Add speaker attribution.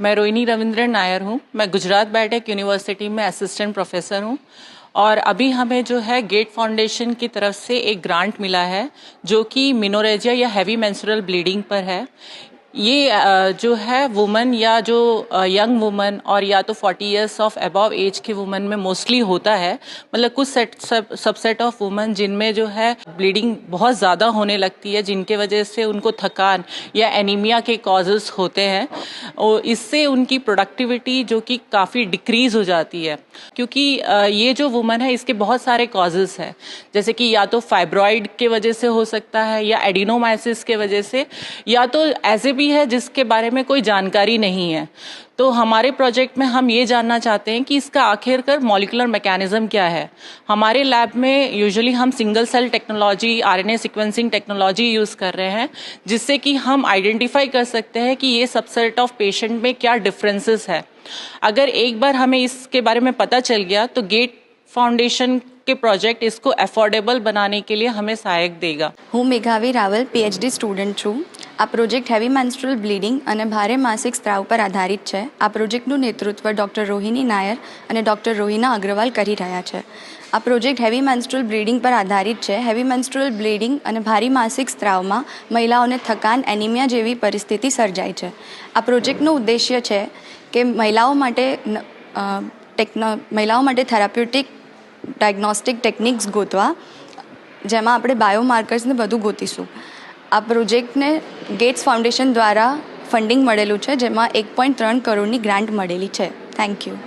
Speaker 1: मैं रोहिणी रविंद्रन नायर हूँ। मैं गुजरात बायोटेक यूनिवर्सिटी में असिस्टेंट प्रोफेसर हूँ। और अभी हमें जो है गेट फाउंडेशन की तरफ़ से एक ग्रांट मिला है, जो कि मिनोरेजिया या हैवी मेंस्ट्रुअल ब्लीडिंग पर है। ये जो है वुमन या जो यंग वुमन और या तो 40 इयर्स ऑफ़ अबव एज के वुमन में मोस्टली होता है। मतलब कुछ सेट सब सबसेट ऑफ़ वुमन जिनमें जो है ब्लीडिंग बहुत ज़्यादा होने लगती है, जिनके वजह से उनको थकान या एनीमिया के कॉजेस होते हैं और इससे उनकी प्रोडक्टिविटी जो कि काफ़ी डिक्रीज हो जाती है। क्योंकि ये जो वुमन है, इसके बहुत सारे कॉजेस हैं। जैसे कि या तो फाइब्रॉइड के वजह से हो सकता है या एडिनोमाइसिस के वजह से, या तो ऐसे भी है जिसके बारे में कोई जानकारी नहीं है। तो हमारे प्रोजेक्ट में हम ये जानना चाहते हैं कि इसका आखिरकार मॉलिकुलर मैकेनिज्म क्या है। हमारे लैब में यूजुअली हम single cell technology RNA sequencing technology use कर रहे हैं, जिससे कि हम आइडेंटिफाई कर सकते हैं कि ये सबसेट ऑफ़ पेशेंट में क्या डिफरेंसेस है। अगर एक बार हमें इसके बारे में पता चल गया तो गेट फाउंडेशन के प्रोजेक्ट इसको अफोर्डेबल बनाने के लिए हमें सहायक देगा।
Speaker 2: हूँ मेघावी रावल पीएचडी स्टूडेंट हूँ। આ પ્રોજેક્ટ હેવી મેન્સ્ટ્રલ બ્લીડિંગ અને ભારે માસિક સ્ત્રાવ પર આધારિત છે. આ પ્રોજેક્ટનું નેતૃત્વ ડૉક્ટર રોહિણી નાયર અને ડૉક્ટર રોહિના અગ્રવાલ કરી રહ્યા છે. આ પ્રોજેક્ટ હેવી મેન્સ્ટ્રલ બ્લીડિંગ પર આધારિત છે. હેવી મેન્સ્ટ્રલ બ્લીડિંગ અને ભારી માસિક સ્ત્રાવમાં મહિલાઓને થકાન, એનિમિયા જેવી પરિસ્થિતિ સર્જાય છે. આ પ્રોજેક્ટનો ઉદ્દેશ્ય છે કે મહિલાઓ માટે ટેકનો, મહિલાઓ માટે થેરાપ્યુટિક ડાયગ્નોસ્ટિક ટેકનિક્સ ગોતવા, જેમાં આપણે બાયોમાર્કર્સને બધું ગોતીશું. આ પ્રોજેક્ટને ગેટ્સ ફાઉન્ડેશન દ્વારા ફંડિંગ મળેલું છે, જેમાં એક પોઈન્ટ ત્રણ કરોડની ગ્રાન્ટ મળેલી છે. Thank you